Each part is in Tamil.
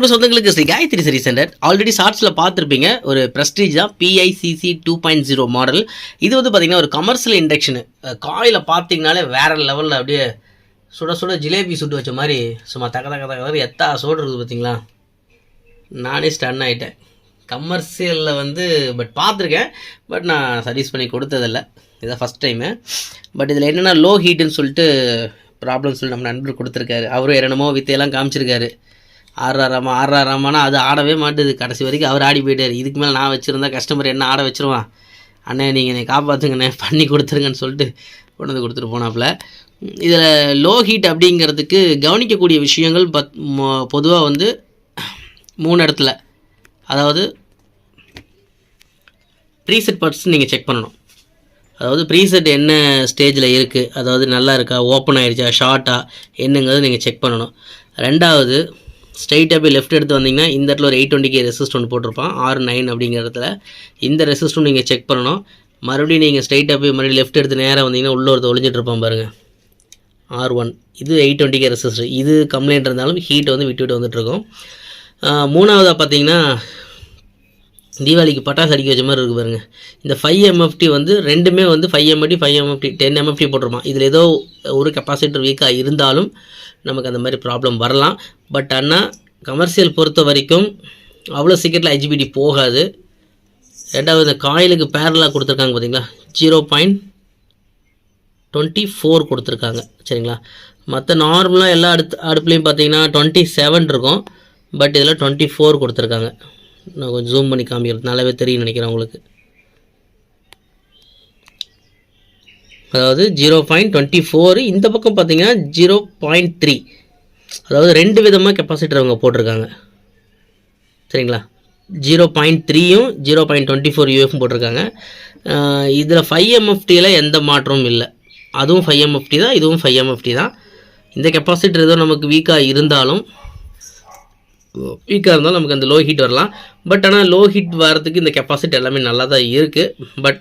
அன்பு சொந்தங்களுக்கு ஸ்ரீ காயத்ரி சரி சென்டர் ஆல்ரெடி ஷார்ட்ஸில் பார்த்துருப்பீங்க. ஒரு ப்ரெஸ்டீஜ் தான். PICC two point zero model இது வந்து பார்த்தீங்கன்னா ஒரு கமர்ஷியல் இண்டக்ஷனு காயில் பார்த்தீங்கனாலே வேற லெவலில் அப்படியே சுட சுட ஜிலேபி சுட்டு வச்ச மாதிரி சும்மா தக்க தக தக எத்தா சோடு இருக்குது பார்த்தீங்களா நானே ஸ்டன் ஆகிட்டேன் கமர்ஷியலில் வந்து பட் பார்த்துருக்கேன். பட் நான் சர்வீஸ் பண்ணி கொடுத்ததில்ல. இதான் ஃபஸ்ட் டைமு பட் இதில் என்னென்னா லோ ஹீட்டுன்னு சொல்லிட்டு ப்ராப்ளம் சொல்லி நம்ம நண்பர் கொடுத்துருக்காரு. அவரும் என்னென்னமோ வித்தையெல்லாம் காமிச்சிருக்காரு. ஆடுறாராமா ஆடுறாராமானா அது ஆடவே மாட்டுது. கடைசி வரைக்கும் அவர் ஆடி போயிட்டார். இதுக்கு மேலே நான் வச்சுருந்தா கஸ்டமர் என்ன ஆட வச்சிருவான் அண்ணே நீங்கள் என்னை காப்பாற்றுங்கண்ணே பண்ணி கொடுத்துருங்கன்னு சொல்லிட்டு கொண்டு வந்து கொடுத்துட்டு போனாப்புல. இதில் லோ ஹீட் அப்படிங்கிறதுக்கு கவனிக்கக்கூடிய விஷயங்கள் பத் பொதுவாக வந்து மூணு இடத்துல. அதாவது ப்ரீசெட் பார்ட்ஸ் நீங்கள் செக் பண்ணணும். அதாவது ப்ரீசெட் என்ன ஸ்டேஜில் இருக்குது அதாவது நல்லா இருக்கா? ஓப்பன் ஆயிடுச்சா ஷார்ட்டா என்னங்கிறது நீங்கள் செக் பண்ணணும். ரெண்டாவது ஸ்ட்ரைட்டாக போய் லெஃப்ட் எடுத்து வந்தீங்கன்னா இந்த இடத்துல ஒரு எயிட் டுவெண்ட்டி கே ரெசிஸ்ட் ஒன்று போட்டிருப்பான். ஆர் நைன் அப்படிங்கிற இடத்துல. இந்த ரெசிஸ்டும் நீங்கள் செக் பண்ணணும். மறுபடியும் நீங்கள் ஸ்ட்ரைட்டாக போய் மறுபடியும் லெஃப்ட் எடுத்து நேராக வந்தீங்கன்னா உள்ள ஒருத்தர் ஒளிஞ்சிட்டு இருப்பான் பாருங்கள் ஆர் ஒன் இது எயிட் டுவெண்ட்டி கே ரெசிஸ்டர் இது கம்ப்ளைண்ட் இருந்தாலும் ஹீட் வந்து விட்டு விட்டு வந்துட்டுருக்கும் மூணாவதாக பார்த்தீங்கன்னா தீபாவளிக்கு பட்டாசு அடிக்க வச்ச மாதிரி இருக்குது பாருங்கள் இந்த ஃபைவ் எம்எஃப்டி வந்து ரெண்டுமே வந்து five MFD five MFD ten MFD போட்டிருப்பான். இதில் ஏதோ ஒரு கெப்பாசிட்டர் வீக்காக இருந்தாலும் நமக்கு அந்த மாதிரி ப்ராப்ளம் வரலாம். பட் ஆனால் கமர்ஷியல் பொறுத்த வரைக்கும் அவ்வளோ சீக்கிரத்தில் ஐஜிபிடி போகாது. ரெண்டாவது இந்த காயிலுக்கு பேரலாக கொடுத்துருக்காங்க பார்த்தீங்களா ஜீரோ பாயிண்ட் டுவெண்ட்டி ஃபோர் கொடுத்துருக்காங்க. சரிங்களா? மற்ற நார்மலாக எல்லா அடுத்து அடுப்புலையும் பார்த்தீங்கன்னா டுவெண்ட்டி செவன் இருக்கும். பட் இதில் டுவெண்ட்டி ஃபோர் கொடுத்துருக்காங்க. நான் கொஞ்சம் ஜூம் பண்ணி காமிக்கிறது நல்லாவே தெரியும் நினைக்கிறேன் உங்களுக்கு. அதாவது ஜீரோ பாயிண்ட் டுவெண்ட்டி ஃபோரு இந்த பக்கம் பார்த்தீங்கன்னா ஜீரோ பாயிண்ட் த்ரீ அதாவது ரெண்டு விதமாக கெப்பாசிட்டர் அவங்க போட்டிருக்காங்க. சரிங்களா? ஜீரோ பாயிண்ட் த்ரீயும் zero point twenty four UF போட்டிருக்காங்க. இதில் ஃபைவ் எம்எஃப்டியில் எந்த மாற்றமும் இல்லை. அதுவும் ஃபைவ் எம்எஃப்டி தான் இதுவும் ஃபைவ் எம்எஃப்டி தான். இந்த கெப்பாசிட்டர் ஏதோ நமக்கு வீக்காக இருந்தாலும் வீக்காக இருந்தாலும் நமக்கு அந்த லோ ஹீட் வரலாம். பட் ஆனால் லோ ஹீட் வரதுக்கு இந்த கெப்பாசிட்டி எல்லாமே நல்லா தான் இருக்குது பட்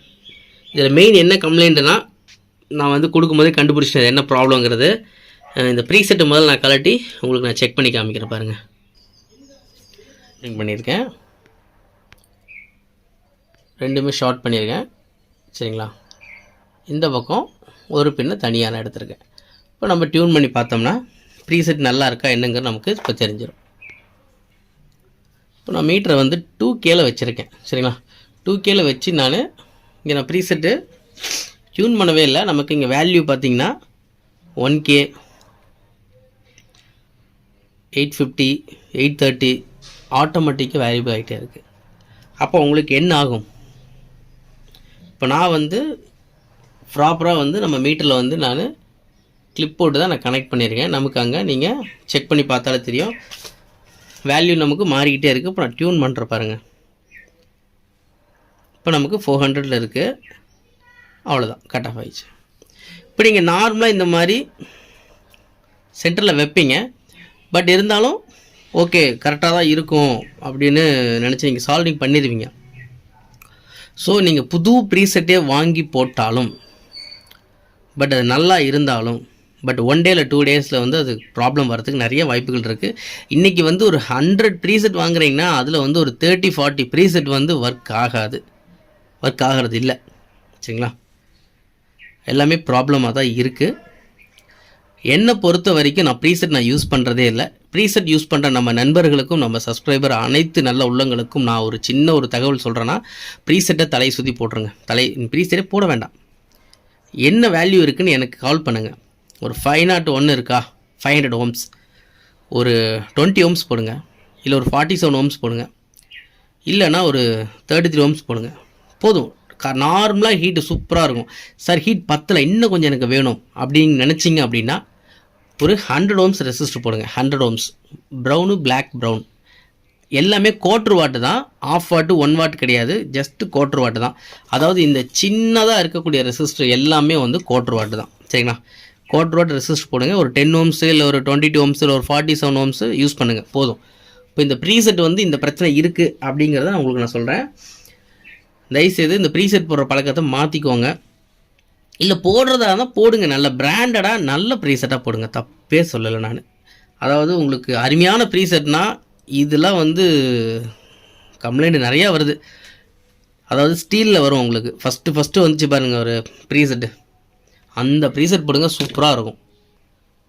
இதில் மெயின் என்ன கம்ப்ளைண்ட்டுனா நான் வந்து கொடுக்கும்போதே கண்டுபிடிச்சிட்டேன் என்ன ப்ராப்ளங்கிறது இந்த ப்ரீசெட்டு முதல்ல நான் கலட்டி உங்களுக்கு நான் செக் பண்ணி காமிக்கிறேன் பாருங்கள் லிங்க் பண்ணியிருக்கேன். ரெண்டுமே ஷார்ட் பண்ணியிருக்கேன். சரிங்களா? இந்த பக்கம் ஒரு பின்னை தனியாக நான் எடுத்திருக்கேன். இப்போ நம்ம டியூன் பண்ணி பார்த்தோம்னா ப்ரீசெட் நல்லா இருக்கா என்னங்கிறது நமக்கு இப்போ தெரிஞ்சிடும் இப்போ நான் மீட்டரை வந்து டூ கேல வச்சுருக்கேன். சரிங்களா? டூ கேல வச்சு நான் இங்கே நான் ப்ரீசெட்டு டியூன் பண்ணவே இல்லை. நமக்கு இங்கே வேல்யூ பார்த்தீங்கன்னா one K eight fifty eight thirty ஆட்டோமேட்டிக்காக வேல்யூபிள் ஆகிட்டே இருக்குது அப்போ உங்களுக்கு என்ன ஆகும்? இப்போ நான் வந்து ப்ராப்பராக வந்து நம்ம மீட்டரில் வந்து நான் கிளிப் போட்டு தான் நான் கனெக்ட் பண்ணியிருக்கேன். நமக்கு அங்கே நீங்கள் செக் பண்ணி பார்த்தாலே தெரியும். வேல்யூ நமக்கு மாறிக்கிட்டே இருக்குது இப்போ நான் டியூன் பண்ணுற பாருங்கள் இப்போ நமக்கு ஃபோர் ஹண்ட்ரடில் இருக்குது அவ்வளோதான் கட் ஆஃப் ஆயிடுச்சு. இப்போ நீங்கள் நார்மலாக இந்த மாதிரி சென்டரில் வைப்பீங்க. பட் இருந்தாலும் ஓகே கரெக்டாக தான் இருக்கும் அப்படின்னு நினச்சி நீங்கள் சால்விங் பண்ணிடுவீங்க. ஸோ நீங்கள் புது ப்ரீசெட்டே வாங்கி போட்டாலும் பட் அது நல்லா இருந்தாலும் பட் ஒன் டேல டூ டேஸில் வந்து அது ப்ராப்ளம் வரதுக்கு நிறைய வாய்ப்புகள் இருக்குது இன்றைக்கி வந்து ஒரு ஹண்ட்ரட் ப்ரீசெட் வாங்குறீங்கன்னா அதில் வந்து ஒரு தேர்ட்டி ஃபார்ட்டி ப்ரீசெட் வந்து ஒர்க் ஆகாது. ஒர்க் ஆகிறது இல்லை. சரிங்களா? எல்லாமே ப்ராப்ளமாக தான் இருக்குது என்னை பொறுத்த வரைக்கும் நான் ப்ரீசெட் நான் யூஸ் பண்ணுறதே இல்லை. ப்ரீசெட் யூஸ் பண்ணுற நம்ம நண்பர்களுக்கும் நம்ம சப்ஸ்கிரைபர் அனைத்து நல்ல உள்ளங்களுக்கும் நான் ஒரு சின்ன ஒரு தகவல் சொல்கிறேன்னா ப்ரீசெட்டை தலை சுற்றி போட்டுருங்க. தலை ப்ரீசெட்டே போட வேண்டாம். என்ன வேல்யூ இருக்குன்னு எனக்கு கால் பண்ணுங்கள் ஒரு ஃபைவ் நாட் ஒன்று இருக்கா? ஃபைவ் ஹண்ட்ரட் ஓம்ஸ் ஒரு டுவெண்ட்டி ஓம்ஸ் போடுங்க. இல்லை ஒரு ஃபார்ட்டி செவன் ஓம்ஸ் போடுங்க. இல்லைன்னா ஒரு தேர்ட்டி த்ரீ ஓம்ஸ் போடுங்க. போதும். நார்மலாக ஹீட்டு சூப்பராக இருக்கும். சார் ஹீட் பத்தில் இன்னும் கொஞ்சம் எனக்கு வேணும் அப்படின்னு நினச்சிங்க அப்படின்னா ஒரு ஹண்ட்ரட் ஓம்ஸ் ரெசிஸ்டர் போடுங்க. Hundred ohms brown black brown எல்லாமே கோட்ரு வாட்டு தான். ஆஃப் வாட்டு ஒன் வாட் கிடையாது. ஜஸ்ட் கோட்ரு வாட்டு தான். அதாவது இந்த சின்னதாக இருக்கக்கூடிய ரெசிஸ்டர் எல்லாமே வந்து கோட்ரு வாட்டு தான். சரிங்களா? கோட்ரு வாட் ரெசிஸ்டர் போடுங்க. ஒரு டென் ஓம்ஸு இல்லை ஒரு டுவெண்ட்டி டூ ஓம்ஸு இல்லை ஒரு ஃபார்ட்டி செவன் ஓம்ஸு யூஸ் பண்ணுங்கள் போதும். இப்போ இந்த ப்ரீசெட் வந்து இந்த பிரச்சனை இருக்குது அப்படிங்கிறத நான் உங்களுக்கு நான் சொல்கிறேன் தயவுசெய்து இந்த ப்ரீசெட் போடுற பழக்கத்தை மாற்றிக்கோங்க இல்லை போடுறதா இருந்தால் போடுங்க. நல்ல பிராண்டடாக நல்ல ப்ரீசெட்டாக போடுங்க. தப்பே சொல்லலை நான். அதாவது உங்களுக்கு அருமையான ப்ரீசெட்னா இதெல்லாம் வந்து கம்ப்ளைண்ட் நிறையா வருது. அதாவது ஸ்டீலில் வரும் உங்களுக்கு. ஃபஸ்ட்டு ஃபஸ்ட்டு வந்துச்சு பாருங்கள் ஒரு ப்ரீசெட்டு அந்த ப்ரீசெட் போடுங்க சூப்பராக இருக்கும்.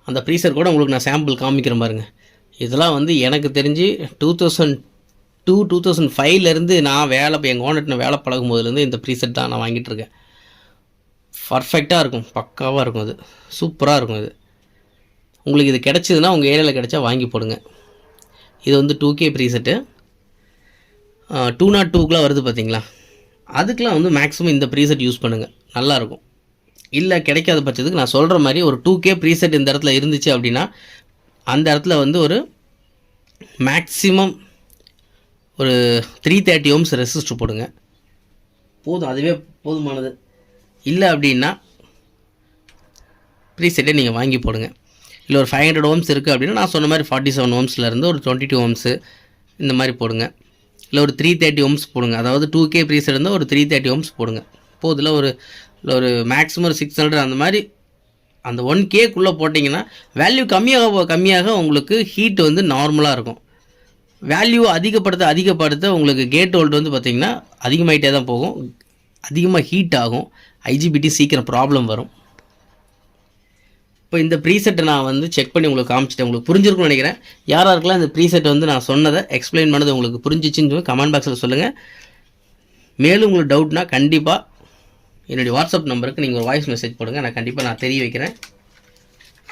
அந்த ப்ரீசெட் கூட உங்களுக்கு நான் சாம்பிள் காமிக்கிறேன் பாருங்கள் இதெல்லாம் வந்து எனக்கு தெரிஞ்சு two thousand two two thousand ஃபைவ்லேருந்து நான் வேலை எங்கள் ஓனர்ட்ட நான் வேலை பழகும் போதுலேருந்து இந்த ப்ரீசெட் தான் நான் வாங்கிட்டு இருக்கேன். பர்ஃபெக்டாக இருக்கும் பக்காவாக இருக்கும் அது. சூப்பராக இருக்கும் இது உங்களுக்கு இது கிடச்சிதுன்னா உங்கள் ஏரியாவில் கிடச்சா வாங்கி போடுங்க. இது வந்து two K preset two nought டூக்கெலாம் வருது பார்த்தீங்களா அதுக்கெலாம் வந்து மேக்ஸிமம் இந்த ப்ரீசெட் யூஸ் பண்ணுங்கள் நல்லாயிருக்கும் இல்லை கிடைக்காத பட்சத்துக்கு நான் சொல்கிற மாதிரி ஒரு டூ கே ப்ரீசெட் இந்த இடத்துல இருந்துச்சு அப்படின்னா அந்த இடத்துல வந்து ஒரு மேக்ஸிமம் ஒரு த்ரீ தேர்ட்டி ஓம்ஸ் ரெசிஸ்டர் போடுங்க. போதும் அதுவே போதுமானது. இல்லை அப்படின்னா ப்ரீசெட்டே நீங்கள் வாங்கி போடுங்க. இல்லை ஒரு ஃபைவ் ஹண்ட்ரட் ஓம்ஸ் இருக்குது அப்படின்னா நான் சொன்ன மாதிரி ஃபார்ட்டி செவன் ஓம்ஸ்லேருந்து ஒரு டுவெண்ட்டி டூ ஓம்ஸு இந்த மாதிரி போடுங்க. இல்லை ஒரு த்ரீ தேர்ட்டி ஓம்ஸ் போடுங்க. அதாவது டூ கே ப்ரீசெட் இருந்தால் ஒரு த்ரீ தேர்ட்டி ஓம்ஸ் போடுங்க. போதில் ஒரு இல்லை ஒரு மேக்ஸிமம் ஒரு சிக்ஸ் ஹண்ட்ரட் அந்த மாதிரி அந்த ஒன் கேக்குள்ளே போட்டிங்கன்னா வேல்யூ கம்மியாக கம்மியாக உங்களுக்கு ஹீட் வந்து நார்மலாக இருக்கும். வேல்யூ அதிகப்படுத்த அதிகப்படுத்த உங்களுக்கு கேட் ஹோல்டு வந்து பார்த்திங்கன்னா அதிகமாகிட்டே தான் போகும். அதிகமாக ஹீட் ஆகும். ஐஜிபிடி சீக்கிரம் ப்ராப்ளம் வரும். இப்போ இந்த ப்ரீசெட்டை நான் வந்து செக் பண்ணி உங்களுக்கு காமிச்சிட்டேன். உங்களுக்கு புரிஞ்சிருக்கும்னு நினைக்கிறேன். யார் யாருக்கெல்லாம் இந்த ப்ரீசெட் வந்து நான் சொன்னதை எக்ஸ்பிளைன் பண்ணது உங்களுக்கு புரிஞ்சிச்சின்னு சொல்லி கமெண்ட் பாக்ஸில் சொல்லுங்கள் மேலும் உங்களுக்கு டவுட்னா கண்டிப்பாக என்னுடைய வாட்ஸ்அப் நம்பருக்கு நீங்கள் ஒரு வாய்ஸ் மெசேஜ் போடுங்க. நான் கண்டிப்பாக நான் தெரிய வைக்கிறேன்.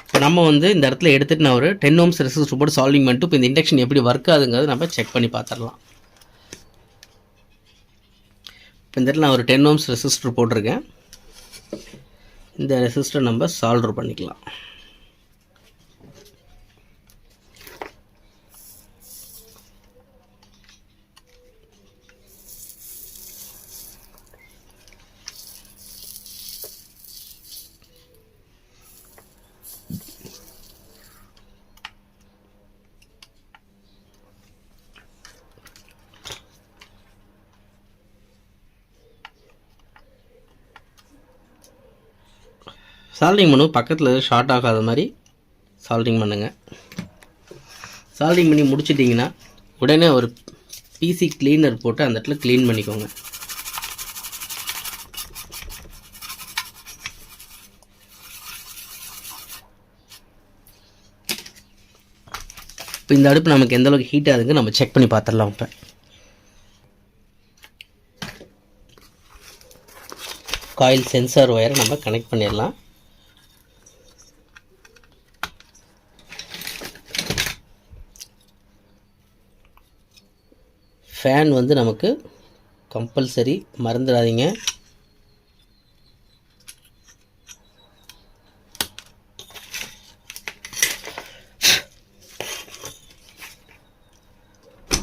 இப்போ நம்ம வந்து இந்த இடத்துல எடுத்துகிட்டு நான் ஒரு டென் ஓம்ஸ் ரெசிஸ்டர் போட்டு சால்விங் பண்ணிட்டு இப்போ இந்த இண்டக்ஷன் எப்படி ஒர்க் ஆகுங்கிறது நம்ம செக் பண்ணி பார்த்துடலாம். இப்போ இந்த இடத்துல நான் ஒரு டென் ஓம்ஸ் ரெசிஸ்டர் போட்டிருக்கேன். இந்த ரெசிஸ்டர் நம்ம சால்டர் பண்ணிக்கலாம். சால்டிங் பண்ணும் பக்கத்தில் ஷார்ட் ஆகாத மாதிரி சால்டிங் பண்ணுங்கள் சால்டிங் பண்ணி முடிச்சிட்டிங்கன்னா உடனே ஒரு பிசி க்ளீனர் போட்டு அந்த இடத்துல க்ளீன் பண்ணிக்கோங்க. இப்போ இந்த அடுப்பு நமக்கு எந்த அளவுக்கு ஹீட் ஆகுதுங்க நம்ம செக் பண்ணி பார்த்துடலாம் இப்போ. காயில் சென்சார் ஒயரை நம்ம கனெக்ட் பண்ணிடலாம். ஃபேன் வந்து நமக்கு கம்பல்சரி மறந்துடாதீங்க.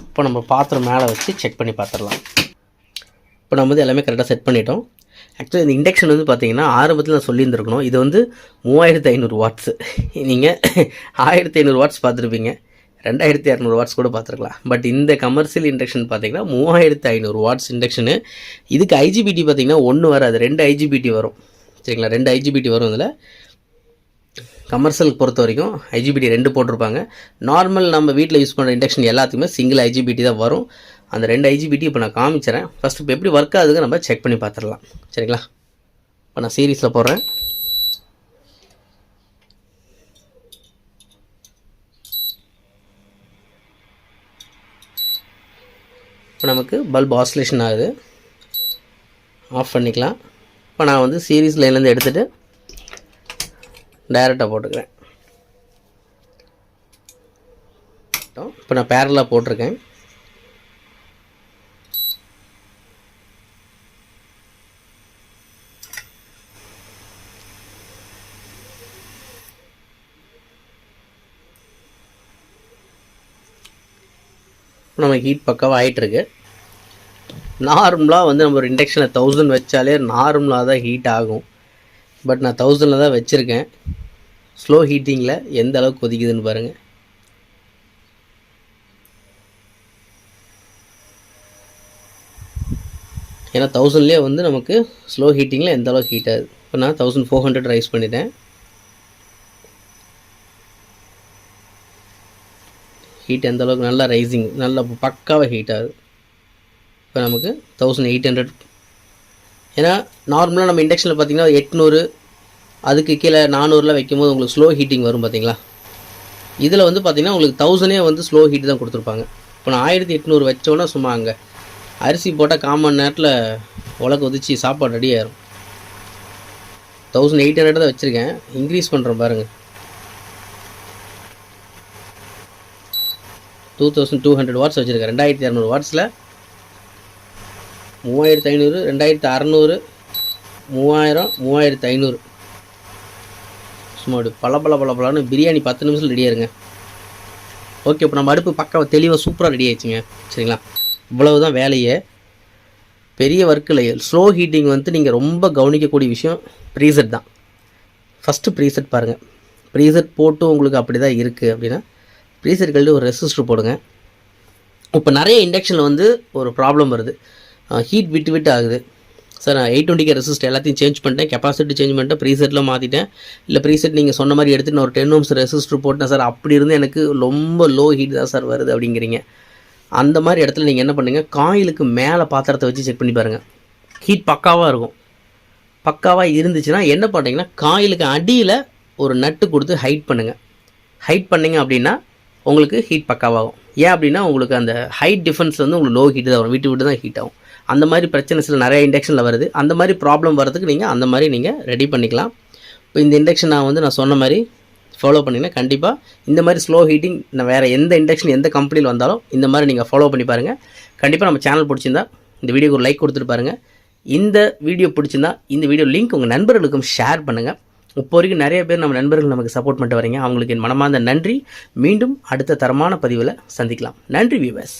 இப்போ நம்ம பாத்திரம் மேலே வச்சு செக் பண்ணி பார்த்துடலாம் இப்போ நம்ம வந்து எல்லாமே கரெக்டாக செட் பண்ணிட்டோம். ஆக்சுவலி இந்த இண்டக்ஷன் வந்து பார்த்தீங்கன்னா ஆரம்பத்தில் நான் சொல்லியிருந்துருக்கணும். இது வந்து மூவாயிரத்து ஐநூறு வாட்ஸு நீங்கள் ஆயிரத்தி ஐநூறு வாட்ஸ் பார்த்துருப்பீங்க. ரெண்டாயிரத்தி இரநூறு வாட்ஸ் கூட பார்த்துருக்கலாம். பட் இந்த கமர்ஷியல் இண்டக்ஷன் பார்த்தீங்கன்னா மூவாயிரத்து ஐநூறு வாட்ஸ் இண்டக்ஷனு இதுக்கு ஐஜிபிடி பார்த்தீங்கன்னா ஒன்று வராது. ரெண்டு ஐஜிபிடி வரும். சரிங்களா? ரெண்டு ஐஜிபிடி வரும் இதில். கமர்ஷியலுக்கு பொறுத்த வரைக்கும் ஐஜிபிடி ரெண்டு போட்டிருப்பாங்க. நார்மல் நம்ம வீட்டில் யூஸ் பண்ணுற இண்டக்ஷன் எல்லாத்துக்குமே சிங்கிள் ஐஜிபிடி தான் வரும். அந்த ரெண்டு ஐஜிபிடி இப்போ நான் காமிச்சிடறேன் ஃபஸ்ட்டு இப்போ எப்படி ஒர்க் ஆகுதுங்க நம்ம செக் பண்ணி பார்த்துடலாம். சரிங்களா? இப்போ நான் சீரீஸில் போடுறேன். இப்போ நமக்கு பல்ப் ஆசிலேஷன் ஆகுது. ஆஃப் பண்ணிக்கலாம். இப்போ நான் வந்து சீரீஸ் லைன்லேருந்து எடுத்துகிட்டு டைரெக்டாக போட்டுக்கிறேன். இப்போ நான் பேரலாக போட்டிருக்கேன். நம்ம ஹீட் பக்காவாக ஆகிட்டுருக்கு நார்மலாக வந்து நம்ம ஒரு இண்டக்ஷனில் தௌசண்ட் வச்சாலே நார்மலாக தான் ஹீட் ஆகும். பட் நான் தௌசண்டில் தான் வச்சுருக்கேன். ஸ்லோ ஹீட்டிங்கில் எந்த அளவுக்கு கொதிக்குதுன்னு பாருங்கள் ஏன்னா தௌசண்ட்லேயே வந்து நமக்கு ஸ்லோ ஹீட்டிங்கில் எந்த அளவுக்கு ஹீட் ஆகுது. இப்போ நான் தௌசண்ட் ஃபோர் ஹண்ட்ரட் ரைஸ் பண்ணிட்டேன். ஹீட் எந்த அளவுக்கு நல்லா ரைசிங் நல்லா பக்காவாக ஹீட் ஆகுது. இப்போ நமக்கு தௌசண்ட் எயிட் ஹண்ட்ரட் ஏன்னா நார்மலாக நம்ம இண்டக்ஷனில் பார்த்தீங்கன்னா எட்நூறு அதுக்கு கீழே நானூறுலாம் வைக்கும்போது உங்களுக்கு ஸ்லோ ஹீட்டிங் வரும் பார்த்தீங்களா இதில் வந்து பார்த்திங்கன்னா உங்களுக்கு தௌசண்டே வந்து ஸ்லோ ஹீட் தான் கொடுத்துருப்பாங்க. இப்போ நான் ஆயிரத்தி எட்நூறு வச்சோன்னா சும்மா அங்கே அரிசி போட்டால் காமன் நேரத்தில் உலக்கு உதிச்சு சாப்பாடு ரெடி ஆயிரும். தௌசண்ட் எயிட் ஹண்ட்ரட் தான் வச்சுருக்கேன். இன்க்ரீஸ் பண்ணுறேன் பாருங்கள் two thousand two hundred watts வச்சுருக்கேன். ரெண்டாயிரத்தி இரநூறு வாட்ஸில் மூவாயிரத்து ஐநூறு ரெண்டாயிரத்து அறநூறு மூவாயிரம் மூவாயிரத்து ஐநூறு. சும்மா அப்படி பல பல பல பலன்னு பிரியாணி பத்து நிமிஷம் ரெடியாக இருங்க ஓகே இப்போ நம்ம அடுப்பு பக்கம் தெளிவாக சூப்பராக ரெடி ஆயிடுச்சுங்க. சரிங்களா? இவ்வளவு தான் வேலையே. பெரிய ஒர்க் இல்லை ஸ்லோ ஹீட்டிங் வந்து நீங்கள் ரொம்ப கவனிக்கக்கூடிய விஷயம் ப்ரீசெட் தான். ஃபஸ்ட்டு ப்ரீசெட் பாருங்கள் ப்ரீசெட் போட்டு உங்களுக்கு அப்படி தான் இருக்குது அப்படின்னா ப்ரீசெட் கழட்டி ஒரு ரெசிஸ்டர் போடுங்க. இப்போ நிறைய இண்டக்ஷனில் வந்து ஒரு ப்ராப்ளம் வருது. ஹீட் விட்டு விட்டு ஆகுது. சார் நான் எயிட் டுவெண்ட்டிக்கு ரெசிஸ்ட் எல்லாத்தையும் சேஞ்ச் பண்ணிட்டேன். கெப்பாசிட்டி சேஞ்ச் பண்ணிட்டேன். ப்ரீசெட்டில் மாற்றிட்டேன் இல்லை ப்ரீசெட் நீங்கள் சொன்ன மாதிரி எடுத்து நான் ஒரு டென் ஓம்ஸ் ரெசிஸ்டர் போட்டேன் சார் அப்படி இருந்து எனக்கு ரொம்ப லோ ஹீட் தான் சார் வருது அப்படிங்கிறீங்க. அந்த மாதிரி இடத்துல நீங்கள் என்ன பண்ணுங்கள் காயிலுக்கு மேலே பாத்திரத்தை வச்சு செக் பண்ணி பாருங்கள் ஹீட் பக்காவாக இருக்கும். பக்காவாக இருந்துச்சுன்னா என்ன பண்ணுறீங்கன்னா காயிலுக்கு அடியில் ஒரு நட்டு கொடுத்து ஹைட் பண்ணுங்கள் ஹைட் பண்ணீங்க அப்படின்னா உங்களுக்கு ஹீட் பக்காவாகும். ஏன் அப்படின்னா உங்களுக்கு அந்த ஹைட் டிஃபரன்ஸ் வந்து உங்களுக்கு லோ ஹீட் தான் வரும். விட்டு விட்டு தான் ஹீட் ஆகும். அந்த மாதிரி பிரச்சனை சில நிறைய இண்டக்ஷனில் வருது. அந்த மாதிரி ப்ராப்ளம் வரதுக்கு நீங்கள் அந்த மாதிரி நீங்கள் ரெடி பண்ணிக்கலாம். இப்போ இந்த இண்டக்ஷன் நான் வந்து நான் சொன்ன மாதிரி ஃபாலோ பண்ணிங்கன்னா கண்டிப்பாக இந்த மாதிரி ஸ்லோ ஹீட்டிங் நான் வேறு எந்த இண்டக்ஷன் எந்த கம்பெனியில் வந்தாலும் இந்த மாதிரி நீங்கள் ஃபாலோ பண்ணி பாருங்கள் கண்டிப்பாக நம்ம சேனல் பிடிச்சிருந்தா இந்த வீடியோக்கு ஒரு லைக் கொடுத்துட்டு பாருங்கள் இந்த வீடியோ பிடிச்சிருந்தா இந்த வீடியோ லிங்க் உங்கள் நண்பர்களுக்கும் ஷேர் பண்ணுங்கள் இப்போ வரைக்கும் நிறைய பேர் நம்ம நண்பர்கள் நமக்கு சப்போர்ட் பண்ணிட்டு வரீங்க. அவங்களுக்கு என் மனமார்ந்த நன்றி. மீண்டும் அடுத்த தரமான பதிவில் சந்திக்கலாம். நன்றி வியூவர்ஸ்